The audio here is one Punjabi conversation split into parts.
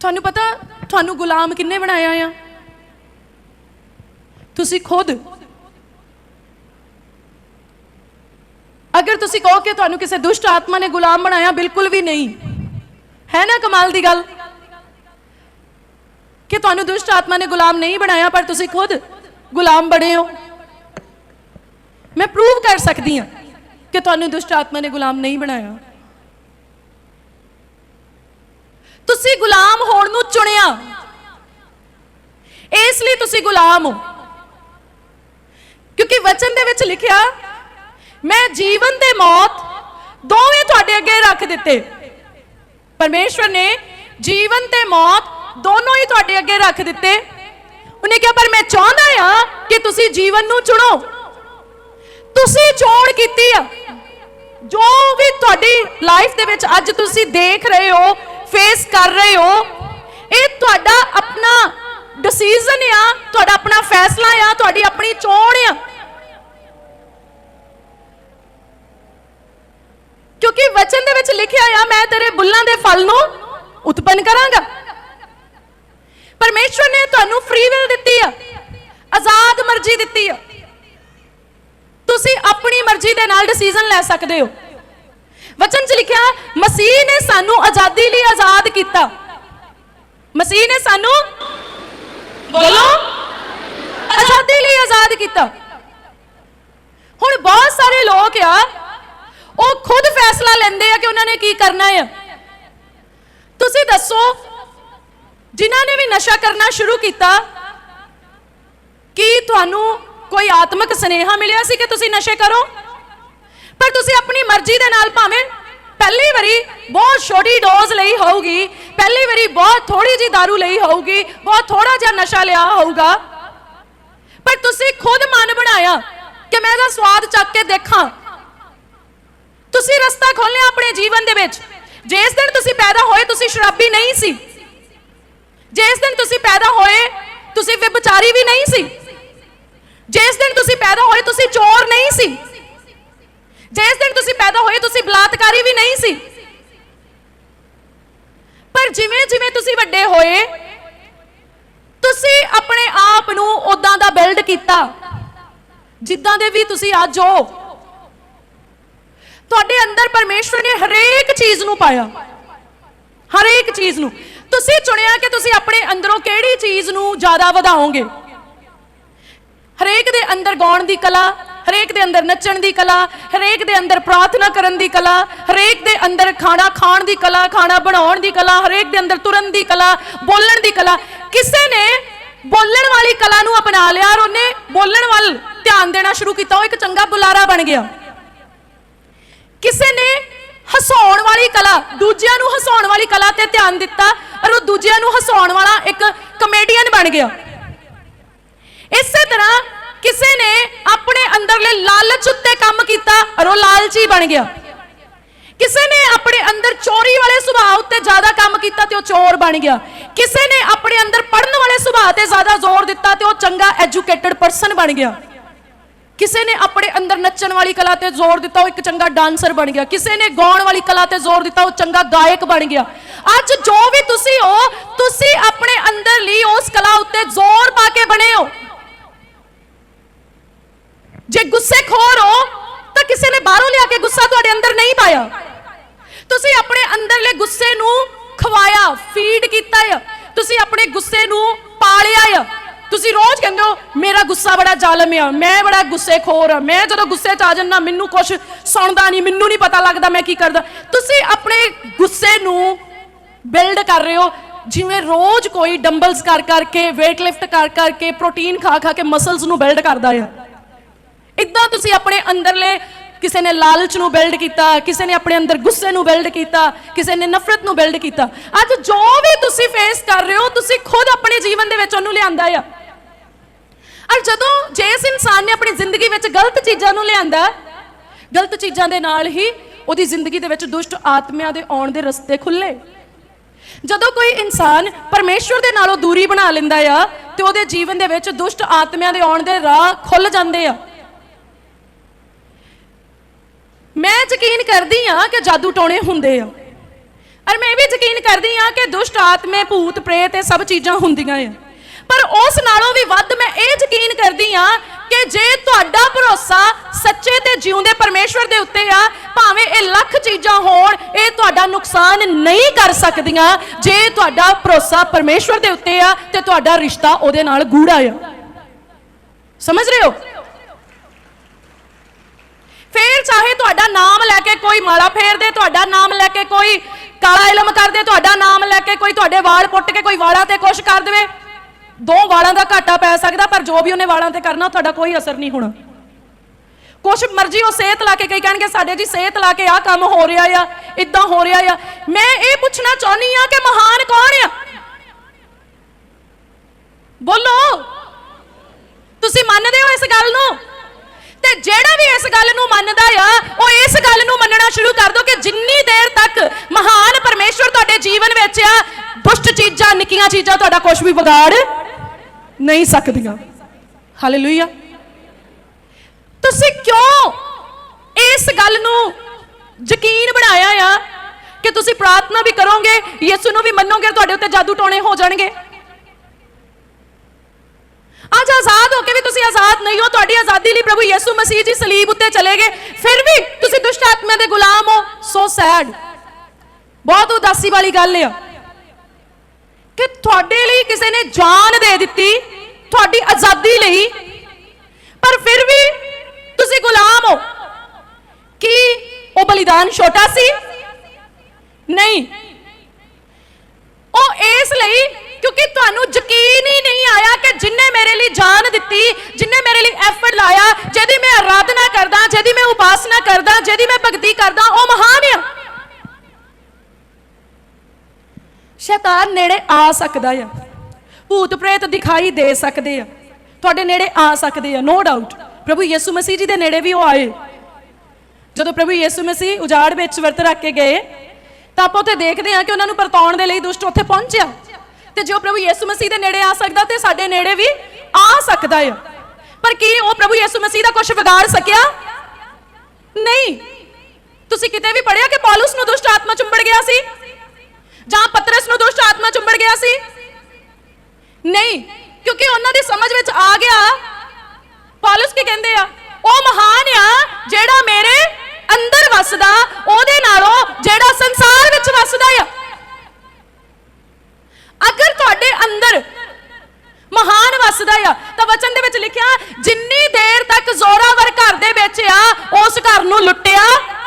ਤੁਹਾਨੂੰ ਪਤਾ ਤੁਹਾਨੂੰ ਗੁਲਾਮ ਕਿੰਨੇ ਬਣਾਇਆ ਆ? ਤੁਸੀਂ ਖੁਦ। ਅਗਰ ਤੁਸੀਂ ਕਹੋ ਕਿ ਤੁਹਾਨੂੰ ਕਿਸੇ ਦੁਸ਼ਟ ਆਤਮਾ ਨੇ ਗੁਲਾਮ ਬਣਾਇਆ, ਬਿਲਕੁਲ ਵੀ ਨਹੀਂ। ਹੈ ਨਾ ਕਮਾਲ ਦੀ ਗੱਲ? ਕਿ ਤੁਹਾਨੂੰ ਦੁਸ਼ਟ ਆਤਮਾ ਨੇ ਗੁਲਾਮ ਨਹੀਂ ਬਣਾਇਆ, ਪਰ ਤੁਸੀਂ ਖੁਦ ਗੁਲਾਮ ਬਣੇ ਹੋ। ਮੈਂ ਪ੍ਰੂਵ ਕਰ ਸਕਦੀ ਹਾਂ ਕਿ ਤੁਹਾਨੂੰ ਦੁਸ਼ਟ ਆਤਮਾ ਨੇ ਗੁਲਾਮ ਨਹੀਂ ਬਣਾਇਆ। ਤੁਸੀਂ ਗੁਲਾਮ ਹੋਣ ਨੂੰ ਚੁਣਿਆ। ਇਸ ਲਈ ਤੁਸੀਂ ਗੁਲਾਮ ਹੋ। ਕਿਉਂਕਿ ਵਚਨ ਦੇ ਵਿੱਚ ਲਿਖਿਆ, ਮੈਂ ਜੀਵਨ ਤੇ ਮੌਤ ਦੋਵੇਂ ਤੁਹਾਡੇ ਅੱਗੇ ਰੱਖ ਦਿੱਤੇ। ਪਰਮੇਸ਼ਵਰ ਨੇ ਜੀਵਨ ਤੇ ਮੌਤ ਦੋਨੋਂ ਹੀ ਤੁਹਾਡੇ ਅੱਗੇ ਰੱਖ ਦਿੱਤੇ। ਉਹਨੇ ਕਿਹਾ, ਪਰ ਮੈਂ ਚਾਹੁੰਦਾ ਆ ਕਿ ਤੁਸੀਂ ਜੀਵਨ ਨੂੰ ਚੁਣੋ। ਤੁਸੀਂ ਚੋਣ ਕੀਤੀ ਆ। ਜੋ ਵੀ ਤੁਹਾਡੀ ਲਾਈਫ ਦੇ ਵਿੱਚ ਅੱਜ ਤੁਸੀਂ ਦੇਖ ਰਹੇ ਹੋ ਫੇਸ ਕਰ ਰਹੇ ਹੋ, ਇਹ ਤੁਹਾਡਾ ਆਪਣਾ ਡਿਸੀਜਨ ਆ, ਤੁਹਾਡਾ ਆਪਣਾ ਫੈਸਲਾ ਆ, ਤੁਹਾਡੀ ਆਪਣੀ ਚੋਣ ਆ। ਕਿਉਂਕਿ ਵਚਨ ਦੇ ਵਿੱਚ ਲਿਖਿਆ ਆ, ਮੈਂ ਤੇਰੇ ਬੁੱਲਾਂ ਦੇ ਫਲ ਨੂੰ ਉਤਪੰਨ ਕਰਾਂਗਾ। ਪਰਮੇਸ਼ਵਰ ਨੇ ਤੁਹਾਨੂੰ ਫ੍ਰੀ ਵਿਲ ਦਿੱਤੀ ਆ, ਆਜ਼ਾਦ ਮਰਜ਼ੀ ਦਿੱਤੀ ਆ। ਤੁਸੀਂ ਆਪਣੀ ਮਰਜ਼ੀ ਦੇ ਨਾਲ ਡਿਸੀਜਨ ਲੈ ਸਕਦੇ ਹੋ। ਵਚਨ 'ਚ ਲਿਖਿਆ ਮਸੀਹ ਨੇ ਸਾਨੂੰ ਆਜ਼ਾਦੀ ਲਈ ਆਜ਼ਾਦ ਕੀਤਾ ਮਸੀਹ ਨੇ ਸਾਨੂੰ ਬੋਲੋ ਆਜ਼ਾਦੀ ਲਈ ਆਜ਼ਾਦ ਕੀਤਾ ਹੁਣ ਬਹੁਤ ਸਾਰੇ ਲੋਕ ਆ ਉਹ ਖੁਦ ਫੈਸਲਾ ਲੈਂਦੇ ਆ ਕਿ ਉਹਨਾਂ ਨੇ ਕੀ ਕਰਨਾ ਆ ਤੁਸੀਂ ਦੱਸੋ ਜਿਨ੍ਹਾਂ ਨੇ ਵੀ ਨਸ਼ਾ ਕਰਨਾ ਸ਼ੁਰੂ ਕੀਤਾ ਕੀ ਤੁਹਾਨੂੰ ਕੋਈ ਆਤਮਿਕ ਸਨੇਹਾ ਮਿਲਿਆ ਸੀ ਕਿ ਤੁਸੀਂ ਨਸ਼ੇ ਕਰੋ ਪਰ ਤੁਸੀਂ ਆਪਣੀ ਮਰਜ਼ੀ ਦੇ ਨਾਲ ਭਾਵੇਂ ਪਹਿਲੀ ਵਾਰੀ ਬਹੁਤ ਛੋਟੀ ਡੋਜ਼ ਲਈ ਹੋਊਗੀ, ਪਹਿਲੀ ਵਾਰੀ ਬਹੁਤ ਥੋੜੀ ਜੀ दारू ਲਈ ਹੋਊਗੀ, ਬਹੁਤ ਥੋੜਾ ਜਿਹਾ ਨਸ਼ਾ ਲਿਆ ਹੋਊਗਾ। ਪਰ ਤੁਸੀਂ ਖੁਦ ਮਨ ਬਣਾਇਆ ਕਿ ਮੈਂ ਇਹਦਾ ਸਵਾਦ ਚੱਕ ਕੇ ਦੇਖਾਂ। ਤੁਸੀਂ ਰਸਤਾ ਖੋਲਿਆ ਆਪਣੇ ਜੀਵਨ ਦੇ ਵਿੱਚ। ਜਿਸ ਦਿਨ ਤੁਸੀਂ ਪੈਦਾ ਹੋਏ, ਤੁਸੀਂ ਸ਼ਰਾਬੀ ਨਹੀਂ ਸੀ। ਜਿਸ ਦਿਨ ਤੁਸੀਂ ਪੈਦਾ ਹੋਏ, ਤੁਸੀਂ ਵਿਭਚਾਰੀ ਵੀ ਨਹੀਂ ਸੀ। ਜਿਸ ਦਿਨ ਤੁਸੀਂ ਪੈਦਾ ਹੋਏ, ਤੁਸੀਂ ਚੋਰ ਨਹੀਂ ਸੀ। ਜਿਸ ਦਿਨ ਤੁਸੀਂ ਪੈਦਾ ਹੋਏ, ਤੁਸੀਂ ਬਲਾਤਕਾਰੀ ਵੀ ਨਹੀਂ ਸੀ। ਪਰ ਜਿਵੇਂ ਜਿਵੇਂ ਤੁਸੀਂ ਵੱਡੇ ਹੋਏ, ਤੁਸੀਂ ਆਪਣੇ ਆਪ ਨੂੰ ਉਦਾਂ ਦਾ ਬਿਲਡ ਕੀਤਾ, ਜਿੱਦਾਂ ਦੇ ਵੀ ਤੁਸੀਂ ਅੱਜ ਹੋ। ਤੁਹਾਡੇ ਅੰਦਰ ਪਰਮੇਸ਼ਵਰ ਨੇ ਹਰੇਕ ਚੀਜ਼ ਨੂੰ ਪਾਇਆ। ਹਰੇਕ ਚੀਜ਼ ਨੂੰ। ਤੁਸੀਂ ਚੁਣਿਆ ਕਿ ਤੁਸੀਂ ਆਪਣੇ ਅੰਦਰੋਂ ਕਿਹੜੀ ਚੀਜ਼ ਨੂੰ ਜ਼ਿਆਦਾ ਵਧਾਓਗੇ? ਹਰੇਕ ਦੇ ਅੰਦਰ ਗਾਉਣ ਦੀ ਕਲਾ ਹਰੇਕ ਦੇ ਅੰਦਰ ਨੱਚਣ ਦੀ ਕਲਾ, ਹਰੇਕ ਦੇ ਅੰਦਰ ਪ੍ਰਾਰਥਨਾ ਕਰਨ ਦੀ ਕਲਾ, ਹਰੇਕ ਦੇ ਅੰਦਰ ਖਾਣਾ ਖਾਣ ਦੀ ਕਲਾ, ਖਾਣਾ ਬਣਾਉਣ ਦੀ ਕਲਾ, ਹਰੇਕ ਦੇ ਅੰਦਰ ਤੁਰਨ ਦੀ ਕਲਾ, ਬੋਲਣ ਦੀ ਕਲਾ। ਕਿਸੇ ਨੇ ਬੋਲਣ ਵਾਲੀ ਕਲਾ ਨੂੰ ਅਪਣਾ ਲਿਆ ਔਰ ਉਹਨੇ ਬੋਲਣ ਵੱਲ ਧਿਆਨ ਦੇਣਾ ਸ਼ੁਰੂ ਕੀਤਾ, ਉਹ ਇੱਕ ਚੰਗਾ ਬੁਲਾਰਾ ਬਣ ਗਿਆ। ਕਿਸੇ ਨੇ ਹਸਾਉਣ ਵਾਲੀ ਕਲਾ, ਦੂਜਿਆਂ ਨੂੰ ਹਸਾਉਣ ਵਾਲੀ ਕਲਾ ਤੇ ਧਿਆਨ ਦਿੱਤਾ, ਔਰ ਉਹ ਦੂਜਿਆਂ ਨੂੰ ਹਸਾਉਣ ਵਾਲਾ ਇੱਕ ਕਮੇਡੀਅਨ ਬਣ ਗਿਆ। ਇਸੇ ਤਰ੍ਹਾਂ ਕਿਸੇ ਨੇ ਆਪਣੇ ਅੰਦਰ ਲਾਲਚੀ ਬਣ ਗਿਆ। ਕਿਸੇ ਨੇ ਆਪਣੇ ਅੰਦਰ ਚੋਰੀ ਵਾਲੇ ਸੁਭਾਅ ਉੱਤੇ ਜ਼ਿਆਦਾ ਕੰਮ ਕੀਤਾ ਤੇ ਉਹ ਚੋਰ ਬਣ ਗਿਆ। ਕਿਸੇ ਨੇ ਆਪਣੇ ਅੰਦਰ ਪੜਨ ਵਾਲੇ ਸੁਭਾਅ ਤੇ ਜ਼ਿਆਦਾ ਜ਼ੋਰ ਦਿੱਤਾ ਤੇ ਉਹ ਚੰਗਾ ਐਜੂਕੇਟਡ ਪਰਸਨ ਬਣ ਗਿਆ। ਕਿਸੇ ਨੇ ਆਪਣੇ ਅੰਦਰ ਨੱਚਣ ਵਾਲੀ ਕਲਾ ਤੇ ਜ਼ੋਰ ਦਿੱਤਾ, ਉਹ ਇੱਕ ਚੰਗਾ ਡਾਂਸਰ ਬਣ ਗਿਆ। ਕਿਸੇ ਨੇ ਗਾਉਣ ਵਾਲੀ ਕਲਾ ਤੇ ਜ਼ੋਰ ਦਿੱਤਾ, ਉਹ ਚੰਗਾ ਗਾਇਕ ਬਣ ਗਿਆ। ਅੱਜ ਜੋ ਵੀ ਤੁਸੀਂ ਹੋ, ਤੁਸੀਂ ਆਪਣੇ ਅੰਦਰ ਲਈ ਉਸ ਕਲਾ ਉੱਤੇ ਜ਼ੋਰ ਪਾ ਕੇ ਬਣੇ ਹੋ। ਜੇ ਗੁੱਸੇ ਖੋਰ ਹੋ ਕਿਸੇ ਨੇ ਬਾਹਰੋਂ ਲਿਆ ਕੇ ਗੁੱਸਾ ਤੁਹਾਡੇ ਅੰਦਰ ਨਹੀਂ ਪਾਇਆ? ਤੁਸੀਂ ਆਪਣੇ ਅੰਦਰਲੇ ਗੁੱਸੇ ਨੂੰ ਖਵਾਇਆ ਫੀਡ ਕੀਤਾ ਆ। ਤੁਸੀਂ ਆਪਣੇ ਗੁੱਸੇ ਨੂੰ ਪਾਲਿਆ ਆ। ਤੁਸੀਂ ਰੋਜ਼ ਕਹਿੰਦੇ ਹੋ, ਮੇਰਾ ਗੁੱਸਾ ਬੜਾ ਜ਼ਾਲਮ ਆ, ਮੈਂ ਬੜਾ ਗੁੱਸੇ ਆ, ਮੈਂ ਜਦੋਂ ਗੁੱਸੇ 'ਚ ਆ ਜੰਨਾ ਮੈਨੂੰ ਕੁਝ ਸੁਣਦਾ ਨਹੀਂ, ਮੈਨੂੰ ਨਹੀਂ ਪਤਾ ਲੱਗਦਾ ਮੈਂ ਕੀ ਕਰਦਾ। ਤੁਸੀਂ ਆਪਣੇ ਗੁੱਸੇ ਨੂੰ ਬਿਲਡ ਕਰ ਰਹੇ ਹੋ, ਜਿਵੇਂ ਰੋਜ਼ ਕੋਈ ਡੰਬਲਸ ਕਰ ਕਰਕੇ, weight lift ਕਰ ਕਰਕੇ ਪ੍ਰੋਟੀਨ ਖਾ ਖਾ ਕੇ ਮਸਲਸ ਨੂੰ ਬਿਲਡ ਕਰਦਾ ਆ। ਇਦਾਂ ਤੁਸੀਂ ਆਪਣੇ ਅੰਦਰਲੇ ਕਿਸੇ ਨੇ ਲਾਲਚ ਨੂੰ ਬਿਲਡ ਕੀਤਾ, ਕਿਸੇ ਨੇ ਆਪਣੇ ਅੰਦਰ ਗੁੱਸੇ ਨੂੰ ਬਿਲਡ ਕੀਤਾ, ਕਿਸੇ ਨੇ ਨਫ਼ਰਤ ਨੂੰ ਬਿਲਡ ਕੀਤਾ। ਅੱਜ ਜੋ ਵੀ ਤੁਸੀਂ ਫੇਸ ਕਰ ਰਹੇ ਹੋ, ਤੁਸੀਂ ਖੁਦ ਆਪਣੇ ਜੀਵਨ ਦੇ ਵਿੱਚ ਉਹਨੂੰ ਲਿਆਂਦਾ ਆ। ਔਰ ਜਦੋਂ ਜਿਸ ਇਨਸਾਨ ਨੇ ਆਪਣੀ ਜ਼ਿੰਦਗੀ ਵਿੱਚ ਗਲਤ ਚੀਜ਼ਾਂ ਨੂੰ ਲਿਆਂਦਾ, ਗਲਤ ਚੀਜ਼ਾਂ ਦੇ ਨਾਲ ਹੀ ਉਹਦੀ ਜ਼ਿੰਦਗੀ ਦੇ ਵਿੱਚ ਦੁਸ਼ਟ ਆਤਮਿਆਂ ਦੇ ਆਉਣ ਦੇ ਰਸਤੇ ਖੁੱਲੇ ਜਦੋਂ ਕੋਈ ਇਨਸਾਨ ਪਰਮੇਸ਼ਵਰ ਦੇ ਨਾਲੋਂ ਦੂਰੀ ਬਣਾ ਲੈਂਦਾ ਆ, ਤੇ ਉਹਦੇ ਜੀਵਨ ਦੇ ਵਿੱਚ ਦੁਸ਼ਟ ਆਤਮਿਆਂ ਦੇ ਆਉਣ ਦੇ ਰਾਹ ਖੁੱਲ ਜਾਂਦੇ ਆ ਮੈਂ ਯਕੀਨ ਕਰਦੀ ਆ ਕਿ ਜਾਦੂ ਟੋਣੇ ਹੁੰਦੇ ਆ। ਔਰ ਮੈਂ ਇਹ ਵੀ ਯਕੀਨ ਕਰਦੀ ਆ ਕਿ ਦੁਸ਼ਟ ਆਤਮੇ, ਭੂਤ, ਪ੍ਰੇਤ ਇਹ ਸਭ ਚੀਜ਼ਾਂ ਹੁੰਦੀਆਂ ਆ। ਪਰ ਉਸ ਨਾਲੋਂ ਵੀ ਵੱਧ ਮੈਂ ਇਹ ਯਕੀਨ ਕਰਦੀ ਆ ਕਿ ਜੇ ਤੁਹਾਡਾ ਭਰੋਸਾ ਸੱਚੇ ਤੇ ਜਿਉਂਦੇ ਪਰਮੇਸ਼ਵਰ ਦੇ ਉੱਤੇ ਆ, ਭਾਵੇਂ ਇਹ ਲੱਖ ਚੀਜ਼ਾਂ ਹੋਣ, ਇਹ ਤੁਹਾਡਾ ਨੁਕਸਾਨ ਨਹੀਂ ਕਰ ਸਕਦੀਆਂ। ਜੇ ਤੁਹਾਡਾ ਭਰੋਸਾ ਪਰਮੇਸ਼ਵਰ ਦੇ ਉੱਤੇ ਆ, ਤੇ ਤੁਹਾਡਾ ਰਿਸ਼ਤਾ ਉਹਦੇ ਨਾਲ ਗੂੜਾ ਆ। ਸਮਝ ਰਹੇ ਹੋ? ਫੇਰ ਚਾਹੇ ਤੁਹਾਡਾ ਨਾਮ ਲੈ ਕੇ ਕੋਈ ਮਾਲਾ ਫੇਰ ਦੇ ਤੁਹਾਡਾ ਨਾਮ ਲੈ ਕੇ ਕੋਈ ਕਾਲਾ ਇਲਮ ਕਰ ਦੇ ਤੁਹਾਡਾ ਨਾਮ ਲੈ ਕੇ ਕੋਈ ਤੁਹਾਡੇ ਵਾਲ ਪੁੱਟ ਕੇ ਕੋਈ ਵਾਲਾਂ ਤੇ ਕੁਛ ਕਰ ਦੇਵੇ। ਦੋ ਵਾਲਾਂ ਦਾ ਘਾਟਾ ਪੈ ਸਕਦਾ, ਪਰ ਜੋ ਵੀ ਉਹਨੇ ਵਾਲਾਂ ਤੇ ਕਰਨਾ, ਤੁਹਾਡਾ ਕੋਈ ਅਸਰ ਨਹੀਂ ਹੋਣਾ। ਕੁਛ ਮਰਜ਼ੀ ਉਹ ਸਿਹਤ ਲਾ ਕੇ ਕਈ ਕਹਿਣਗੇ, ਸਾਡੇ ਜੀ ਸਿਹਤ ਲਾ ਕੇ ਆਹ ਕੰਮ ਹੋ ਰਿਹਾ ਆ ਇਦਾਂ ਹੋ ਰਿਹਾ ਆ। ਮੈਂ ਇਹ ਪੁੱਛਣਾ ਚਾਹੁੰਦੀ ਆ ਕਿ ਮਹਾਨ ਕੌਣ ਆ? ਬੋਲੋ। ਤੁਸੀਂ ਮੰਨਦੇ ਹੋ ਇਸ ਗੱਲ ਨੂੰ? ਤੇ ਜਿਹੜਾ ਵੀ ਇਸ ਗੱਲ ਨੂੰ ਮੰਨਦਾ ਆ, ਉਹ ਇਸ ਗੱਲ ਨੂੰ ਮੰਨਣਾ ਸ਼ੁਰੂ ਕਰ ਦੋ ਕਿ ਜਿੰਨੀ ਦੇਰ ਤੱਕ ਮਹਾਨ ਪਰਮੇਸ਼ਵਰ ਤੁਹਾਡੇ ਜੀਵਨ ਵਿੱਚ ਆ, ਦੁਸ਼ਟ ਚੀਜ਼ਾਂ, ਨਿੱਕੀਆਂ ਚੀਜ਼ਾਂ ਤੁਹਾਡਾ ਕੁਝ ਵੀ ਵਿਗਾੜ ਨਹੀਂ ਸਕਦੀਆਂ। ਹਾਲੇਲੂਇਆ ਤੁਸੀਂ ਕਿਉਂ ਇਸ ਗੱਲ ਨੂੰ ਯਕੀਨ ਬਣਾਇਆ ਆ ਕਿ ਤੁਸੀਂ ਪ੍ਰਾਰਥਨਾ ਵੀ ਕਰੋਗੇ, ਯਿਸੂ ਨੂੰ ਵੀ ਮੰਨੋਗੇ, ਤੁਹਾਡੇ ਉੱਤੇ ਜਾਦੂ ਟੋਣੇ ਹੋ ਜਾਣਗੇ? ਅੱਜ ਆਜ਼ਾਦ ਹੋ ਕੇ ਵੀ ਤੁਸੀਂ ਆਜ਼ਾਦ ਨਹੀਂ ਹੋ, ਤੁਹਾਡੀ ਆਜ਼ਾਦੀ ਲਈ ਪ੍ਰਭੂ ਯਿਸੂ ਮਸੀਹ ਜੀ ਸਲੀਬ ਉੱਤੇ ਚਲੇ ਗਏ। ਫਿਰ ਵੀ ਤੁਸੀਂ ਦੁਸ਼ਟ ਆਤਮਾ ਦੇ ਗੁਲਾਮ ਹੋ ਸੋ ਸੈਡ ਬਹੁਤ ਉਦਾਸੀ ਵਾਲੀ ਗੱਲ ਆ। ਕਿ ਤੁਹਾਡੇ ਲਈ ਕਿਸੇ ਨੇ ਜਾਨ ਦੇ ਦਿੱਤੀ, ਤੁਹਾਡੀ ਆਜ਼ਾਦੀ ਲਈ। ਪਰ ਫਿਰ ਵੀ ਤੁਸੀਂ ਗੁਲਾਮ ਹੋ। ਕੀ ਉਹ ਬਲੀਦਾਨ ਛੋਟਾ ਸੀ? ਨਹੀਂ ਉਹ ਇਸ ਲਈ ਕਿਉਂਕਿ ਤੁਹਾਨੂੰ ਯਕੀਨ ਹੀ ਨਹੀਂ ਆਇਆ ਕਿ ਜਿੰਨੇ ਮੇਰੇ ਲਈ ਜਾਨ ਦਿੱਤੀ, ਜਿੰਨੇ ਮੇਰੇ ਲਈ ਐਫਰਟ ਲਾਇਆ, ਜਿਹਦੀ ਮੈਂ ਆਰਾਧਨਾ ਕਰਦਾ, ਜਿਹਦੀ ਮੈਂ ਉਪਾਸਨਾ ਕਰਦਾ, ਜਿਹਦੀ ਮੈਂ ਭਗਤੀ ਕਰਦਾ, ਉਹ ਮਹਾਨ ਆ। ਸ਼ੈਤਾਨ ਨੇੜੇ ਆ ਸਕਦਾ ਆ। ਭੂਤ ਪ੍ਰੇਤ ਦਿਖਾਈ ਦੇ ਸਕਦੇ ਆ। ਤੁਹਾਡੇ ਨੇੜੇ ਆ ਸਕਦੇ ਆ ਨੋ ਡਾਊਟ ਪ੍ਰਭੂ ਯਿਸੂ ਮਸੀਹ ਜੀ ਦੇ ਨੇੜੇ ਵੀ ਉਹ ਆਏ। ਜਦੋਂ ਪ੍ਰਭੂ ਯਿਸੂ ਮਸੀਹ ਉਜਾੜ ਵਿੱਚ ਵਰਤ ਰੱਖ ਕੇ ਗਏ, ਤਾਂ ਆਪਾਂ ਉੱਥੇ ਦੇਖਦੇ ਹਾਂ ਕਿ ਉਹਨਾਂ ਨੂੰ ਪਰਤਾਉਣ ਦੇ ਲਈ ਦੁਸ਼ਟ ਉੱਥੇ ਪਹੁੰਚਿਆ। ਤੇ ਜੋ ਪ੍ਰਭੂ ਯਿਸੂ ਮਸੀਹ ਦੇ ਨੇੜੇ ਆ ਸਕਦਾ, ਤੇ ਸਾਡੇ ਨੇੜੇ ਵੀ ਆ ਸਕਦਾ ਹੈ ਪਰ ਕੀ ਉਹ ਪ੍ਰਭੂ ਯਿਸੂ ਮਸੀਹ ਦਾ ਕੁਝ ਵਿਗਾੜ ਸਕਿਆ? ਨਹੀਂ। ਤੁਸੀਂ ਕਿਤੇ ਵੀ ਪੜਿਆ ਕਿ ਪੌਲਸ ਨੂੰ ਦੁਸ਼ਟ ਆਤਮਾ ਚੁੰਬੜ ਗਿਆ ਸੀ? ਜਾਂ ਪਤਰਸ ਨੂੰ ਦੁਸ਼ਟ ਆਤਮਾ ਚੁੰਬੜ ਗਿਆ ਸੀ? ਨਹੀਂ। ਕਿਉਂਕਿ ਉਹਨਾਂ ਦੀ ਸਮਝ ਵਿੱਚ ਆ ਗਿਆ। ਪੌਲਸ ਕੀ ਕਹਿੰਦੇ ਆ? ਉਹ ਮਹਾਨ ਆ ਜਿਹੜਾ ਮੇਰੇ ਅੰਦਰ ਵਸਦਾ, ਉਹਦੇ ਨਾਲੋਂ ਜਿਹੜਾ ਸੰਸਾਰ ਵਿੱਚ ਵਸਦਾ ਆ ਅਗਰ ਤੁਹਾਡੇ ਅੰਦਰ ਮਹਾਨ ਆ। ਤਾਂ ਵਚਨ ਦੇ ਵਿੱਚ ਲਿਖਿਆ, ਜਿੰਨੀ ਦੇਰ ਤੱਕ ਜ਼ੋਰਾਵਰ ਘਰ ਦੇ ਵਿੱਚ ਆ, ਉਸ ਘਰ ਨੂੰ ਲੁੱਟਿਆ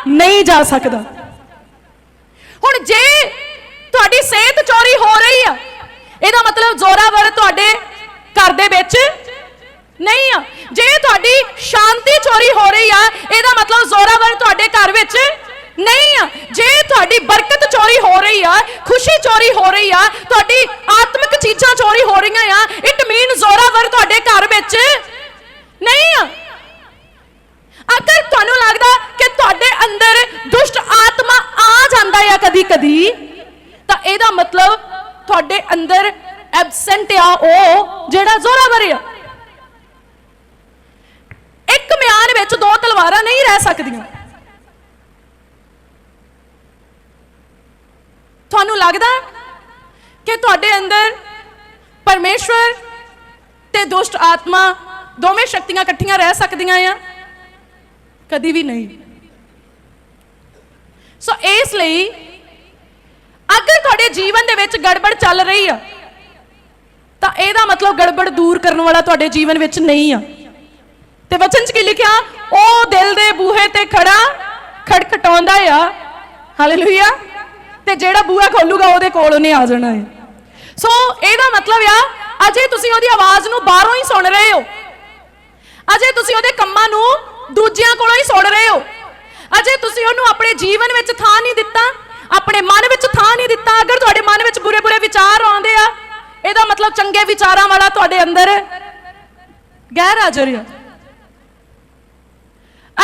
ਨਹੀਂ ਜਾ ਸਕਦਾ। ਹੁਣ ਜੇ ਤੁਹਾਡੀ ਸਿਹਤ ਚੋਰੀ ਹੋ ਰਹੀ ਆ, ਇਹਦਾ ਮਤਲਬ ਜ਼ੋਰਾਵਰ ਤੁਹਾਡੇ ਘਰ ਦੇ ਵਿੱਚ ਨਹੀਂ ਆ। ਜੇ ਤੁਹਾਡੀ ਸ਼ਾਂਤੀ ਚੋਰੀ ਹੋ ਰਹੀ ਆ, ਇਹਦਾ ਮਤਲਬ ਜ਼ੋਰਾਵਰ ਤੁਹਾਡੇ ਘਰ ਵਿੱਚ ਨਹੀਂ ਆ। ਜੇ ਤੁਹਾਡੀ ਬਰਕਤ ਚੋਰੀ ਹੋ ਰਹੀ ਆ, ਖੁਸ਼ੀ ਚੋਰੀ ਹੋ ਰਹੀ ਆ, ਤੁਹਾਡੀ ਆਤਮਿਕ ਚੀਜ਼ਾਂ ਚੋਰੀ ਹੋ ਰਹੀਆਂ ਆ ਇਟ ਮੀਨ ਜ਼ੋਰਾਵਰ ਤੁਹਾਡੇ ਘਰ ਵਿੱਚ? ਨਹੀਂ ਆ। ਅਗਰ ਤੁਹਾਨੂੰ ਲੱਗਦਾ ਕਿ ਤੁਹਾਡੇ ਅੰਦਰ ਦੁਸ਼ਟ ਆਤਮਾ ਆ ਜਾਂਦਾ ਆ ਕਦੀ ਕਦੀ ਤਾਂ ਇਹਦਾ ਮਤਲਬ ਤੁਹਾਡੇ ਅੰਦਰ ਐਬਸੈਂਟ ਆ ਉਹ ਜਿਹੜਾ ਜ਼ੋਰਾਵਰ ਆ। ਇੱਕ ਮਿਆਨ ਵਿੱਚ ਦੋ ਤਲਵਾਰਾਂ ਨਹੀਂ ਰਹਿ ਸਕਦੀਆਂ। ਤੁਹਾਨੂੰ ਲੱਗਦਾ ਕਿ ਤੁਹਾਡੇ ਅੰਦਰ ਪਰਮੇਸ਼ਵਰ ਤੇ ਦੁਸ਼ਟ ਆਤਮਾ ਦੋਵੇਂ ਸ਼ਕਤੀਆਂ ਇਕੱਠੀਆਂ ਰਹਿ ਸਕਦੀਆਂ ਆ? ਕਦੀ ਵੀ ਨਹੀਂ। ਸੋ ਇਸ ਲਈ ਅਗਰ ਤੁਹਾਡੇ ਜੀਵਨ ਦੇ ਵਿੱਚ ਗੜਬੜ ਚੱਲ ਰਹੀ ਆ, ਤਾਂ ਇਹਦਾ ਮਤਲਬ ਗੜਬੜ ਦੂਰ ਕਰਨ ਵਾਲਾ ਤੁਹਾਡੇ ਜੀਵਨ ਵਿੱਚ ਨਹੀਂ ਆ। ਤੇ ਵਚਨ 'ਚ ਕੀ ਲਿਖਿਆ? ਉਹ ਦਿਲ ਦੇ ਬੂਹੇ ਤੇ ਖੜਾ ਖੜਖਟਾਉਂਦਾ ਆ। ਹਾਲੇਲੂਇਆ ਤੇ ਜਿਹੜਾ ਬੂਹਾ ਖੋਲੂਗਾ ਉਹਦੇ ਕੋਲ ਉਹਨੇ ਆ ਜਾਣਾ ਹੈ। ਸੋ ਇਹਦਾ ਮਤਲਬ ਆ ਅਜੇ ਤੁਸੀਂ ਉਹਦੀ ਆਵਾਜ਼ ਨੂੰ ਬਾਹਰੋਂ ਹੀ ਸੁਣ ਰਹੇ ਹੋ। ਅਜੇ ਤੁਸੀਂ ਉਹਦੇ ਕੰਮਾਂ ਨੂੰ ਦੂਜਿਆਂ ਕੋਲੋਂ ਹੀ ਸੁਣ ਰਹੇ ਹੋ। ਅਜੇ ਤੁਸੀਂ ਉਹਨੂੰ ਆਪਣੇ ਜੀਵਨ ਵਿੱਚ ਥਾਂ ਨਹੀਂ ਦਿੱਤਾ, ਆਪਣੇ ਮਨ ਵਿੱਚ ਥਾਂ ਨਹੀਂ ਦਿੱਤਾ। ਅਗਰ ਤੁਹਾਡੇ ਮਨ ਵਿੱਚ ਬੁਰੇ-ਬੁਰੇ ਵਿਚਾਰ ਆਉਂਦੇ ਆ, ਇਹਦਾ ਮਤਲਬ ਚੰਗੇ ਵਿਚਾਰਾਂ ਵਾਲਾ ਤੁਹਾਡੇ ਅੰਦਰ ਗੈਰ ਹਾਜ਼ਰ ਆ।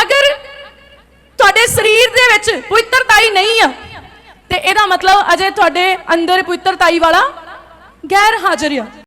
ਅਗਰ ਤੁਹਾਡੇ ਸਰੀਰ ਦੇ ਵਿੱਚ ਪਵਿੱਤਰਤਾਈ ਨਹੀਂ ਆ, ਤੇ ਇਹਦਾ ਮਤਲਬ ਅਜੇ ਤੁਹਾਡੇ ਅੰਦਰ ਪਵਿੱਤਰਤਾਈ ਵਾਲਾ ਗੈਰ ਹਾਜ਼ਰ ਆ।